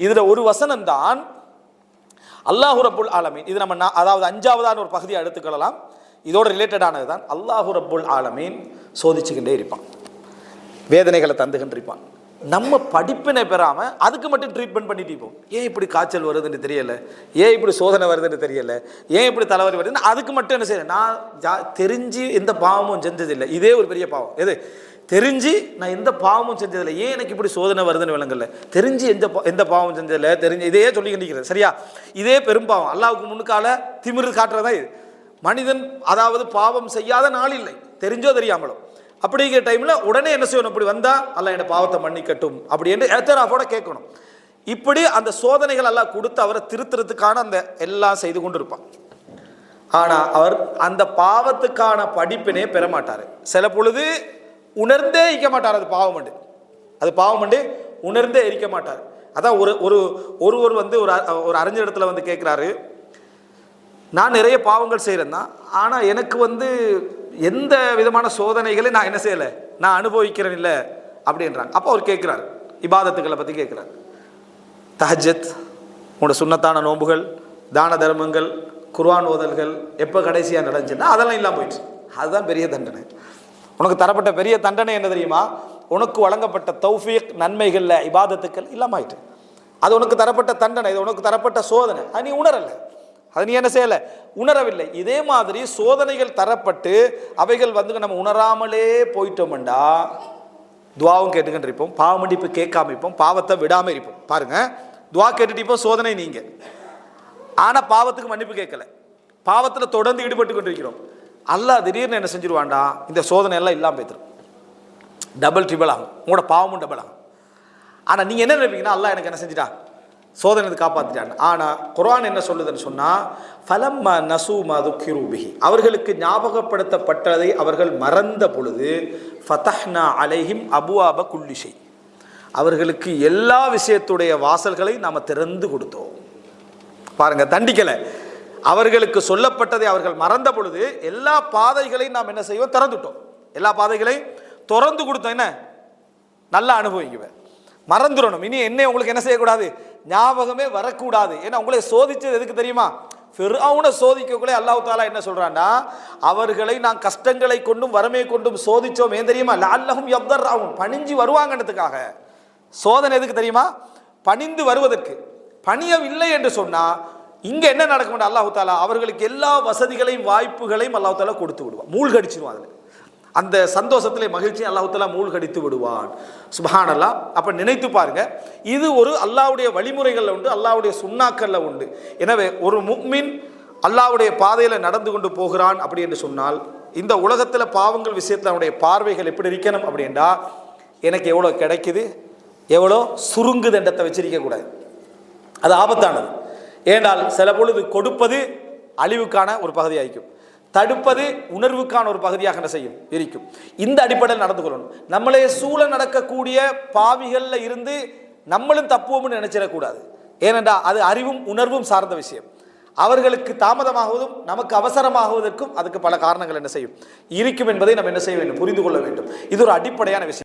இதில் ஒரு வசனம் தான் அல்லாஹு ரப்புல் ஆலமீன். இது நம்ம நான் அதாவது அஞ்சாவதான ஒரு பகுதியை எடுத்துக்கொள்ளலாம். இதோட ரிலேட்டடானது தான் அல்லாஹு ரபுல் ஆலமீன் சோதிச்சுக்கிட்டே இருப்பான். வேதனைகளை தந்துகிட்டு இருப்பான். நம்ம படிப்பினை பெறாமல் அதுக்கு மட்டும் ட்ரீட்மெண்ட் பண்ணிட்டு இருப்போம். ஏன் இப்படி காய்ச்சல் வருதுன்னு தெரியலை? ஏன் இப்படி சோதனை வருதுன்னு தெரியலை? ஏன் இப்படி தலைவலி வருதுன்னு அதுக்கு மட்டும் என்ன செய்யணும் நான் ஜா- தெரிஞ்சு எந்த பாவமும் செஞ்சதில்லை. இதே ஒரு பெரிய பாவம். எது? தெரிஞ்சு நான் எந்த பாவமும் செஞ்சதில்லை. ஏன் எனக்கு இப்படி சோதனை வருதுன்னு விளங்கல. தெரிஞ்சு எந்த எந்த பாவம் செஞ்சதில்லை. தெரிஞ்சு இதே சொல்லி நிற்கிறது சரியா? இதே பெரும்பாவம். அல்லாவுக்கு முன்னுக்கால திமிரு காட்டுறதா இது. மனிதன் அதாவது பாவம் செய்யாத நாள் இல்லை. தெரிஞ்சோ தெரியாமலோ. அப்படிங்கிற டைமில் உடனே என்ன செய்யணும்? இப்படி வந்தால் அல்லாஹ் என்னை பாவத்தை மன்னிக்கட்டும். அப்படி என்று ஏத்தராஃபோட கேட்கணும். இப்படி அந்த சோதனைகள் எல்லாம் கொடுத்து அவரை திருத்துறதுக்கான அந்த எல்லாம் செய்து கொண்டு இருப்பான் ஆனால் அவர் அந்த பாவத்துக்கான படிப்பினே பெற மாட்டார் சில பொழுது உணர்ந்தே இருக்க மாட்டார் அது பாவம் உண்டு அது பாவம் உண்டு உணர்ந்தே இருக்க மாட்டார். அதான் ஒரு ஒரு ஒருவர் வந்து ஒரு அ- ஒரு அறிஞர் இடத்துல வந்து கேட்குறாரு நான் நிறைய பாவங்கள் செய்கிறேன் தான் ஆனால் எனக்கு வந்து எந்த விதமான சோதனைகளையும் நான் என்ன செய்யலை? நான் அனுபவிக்கிறேன் இல்லை. அப்படின்றாங்க. அப்போ அவர் கேட்குறாரு இபாதத்துக்களை பற்றி கேட்குறாரு. தஹஜத் உன்னோட சுண்ணத்தான நோன்புகள் தான தர்மங்கள் குர்வான் ஓதல்கள் எப்போ கடைசியாக நடந்துச்சுன்னா அதெல்லாம் இல்லாமல் போயிடுச்சு. அதுதான் பெரிய தண்டனை. உனக்கு தரப்பட்ட பெரிய தண்டனை என்ன தெரியுமா? உனக்கு வழங்கப்பட்ட தௌஃபீக் நன்மைகளில் இபாதத்துக்கள் இல்லாமல் ஆயிட்டு. அது உனக்கு தரப்பட்ட தண்டனை இது உனக்கு தரப்பட்ட சோதனை. அது நீ உணரலை. அது நீ என்ன செய்யலை? உணரவில்லை. இதே மாதிரி சோதனைகள் தரப்பட்டு அவைகள் வந்து நம்ம உணராமலே போயிட்டோம்டா. துவாவும் கேட்டுக்கிட்டு இருப்போம். பாவ மன்னிப்பு கேட்காம இருப்போம். பாவத்தை விடாமல் இருப்போம். பாருங்க. துவா கேட்டுட்டு சோதனை நீங்கள் ஆனால் பாவத்துக்கு மன்னிப்பு கேட்கல. பாவத்தில் தொடர்ந்து ஈடுபட்டு கொண்டிருக்கிறோம். அல்லாஹ் திடீர்னு என்ன செஞ்சிருவான்டா? இந்த சோதனை எல்லாம் இல்லாமல் போய்த்துரும். டபுள் ட்ரிபிள் ஆகும். உங்களோட பாவமும் டபுள் ஆகும். ஆனால் நீங்கள் என்ன நினைப்பீங்கன்னா அல்லாஹ் எனக்கு என்ன செஞ்சிட்டா? சோதனை காப்பாத்திட்டான். ஆனால் குரான் என்ன சொல்லுதுன்னு சொன்னால் ஃபலம்ம நசு மது பிஹி. அவர்களுக்கு ஞாபகப்படுத்தப்பட்டதை அவர்கள் மறந்த பொழுது ஃபதஹ்னா அலைஹிம் அபுவாப குல்லிஷை அவர்களுக்கு எல்லா விஷயத்துடைய வாசல்களை நாம் திறந்து கொடுத்தோம். பாருங்கள் தண்டிக்கலை. அவர்களுக்கு சொல்லப்பட்டதை அவர்கள் மறந்த பொழுது எல்லா பாதைகளையும் நாம் என்ன செய்வோம்? திறந்துட்டோம். எல்லா பாதைகளையும் திறந்து கொடுத்தோம். என்ன? நல்லா அனுபவிக்குவேன் மறந்துடணும். இனி என்ன உங்களுக்கு என்ன செய்யக்கூடாது? ஞாபகமே வரக்கூடாது. ஏன்னா உங்களை சோதிச்சது எதுக்கு தெரியுமா? ஃபிர்அவுனை சோதிக்கக்குள்ளே அல்லாஹ் தாலா என்ன சொல்கிறான்னா அவர்களை நான் கஷ்டங்களை கொண்டும் வறுமையை கொண்டும் சோதித்தோம் ஏன் தெரியுமா? லஅல்லஹும் ஆகும் பணிஞ்சு வருவாங்கன்றதுக்காக. சோதனை எதுக்கு தெரியுமா? பணிந்து வருவதற்கு. பணியவில்லை என்று சொன்னால் இங்க என்ன நடக்கும் அல்லாஹு தாலா அவர்களுக்கு எல்லா வசதிகளையும் வாய்ப்புகளையும் அல்லாஹு தாலா கொடுத்து விடுவான். மூழ்கடிச்சிருவான் அதில். அந்த சந்தோஷத்திலே மகிழ்ச்சி அல்லாஹ் தாலா மூழ்கடித்து விடுவான். சுபஹானல்லா அல்லாஹ் அப்ப நினைத்து பாருங்க இது ஒரு அல்லாவுடைய வழிமுறைகள்ல உண்டு அல்லாவுடைய சுண்ணாக்களில் உண்டு. எனவே ஒரு முக்மின் அல்லாஹ்வுடைய பாதையில நடந்து கொண்டு போகிறான் அப்படி என்று சொன்னால் இந்த உலகத்தில் பாவங்கள் விஷயத்தில் அவனுடைய பார்வைகள் எப்படி இருக்கணும் அப்படின்றா எனக்கு எவ்வளோ கிடைக்குது எவ்வளோ சுருங்குது என்றத்தை வச்சிருக்க கூடாது. அது ஆபத்தானது. ஏனால் சில பொழுது கொடுப்பது அழிவுக்கான ஒரு பகுதியாയിരിக்கும் தடுப்பது உணர்வுக்கான ஒரு பகுதியாக என்ன செய்யும்? இருக்கும். இந்த அடிப்படையில் நடந்து கொள்ளணும். நம்மளே சூழ நடக்கக்கூடிய பாவிகளில் இருந்து நம்மளும் தப்புவோம்னு நினைச்சிடக்கூடாது. ஏனென்றா அது அறிவும் உணர்வும் சார்ந்த விஷயம். அவர்களுக்கு தாமதமாகுவதும் நமக்கு அவசரமாகுவதற்கும் அதுக்கு பல காரணங்கள் என்ன செய்யும்? இருக்கும் என்பதை நம்ம என்ன செய்ய வேண்டும்? புரிந்து கொள்ள வேண்டும். இது ஒரு அடிப்படையான விஷயம்.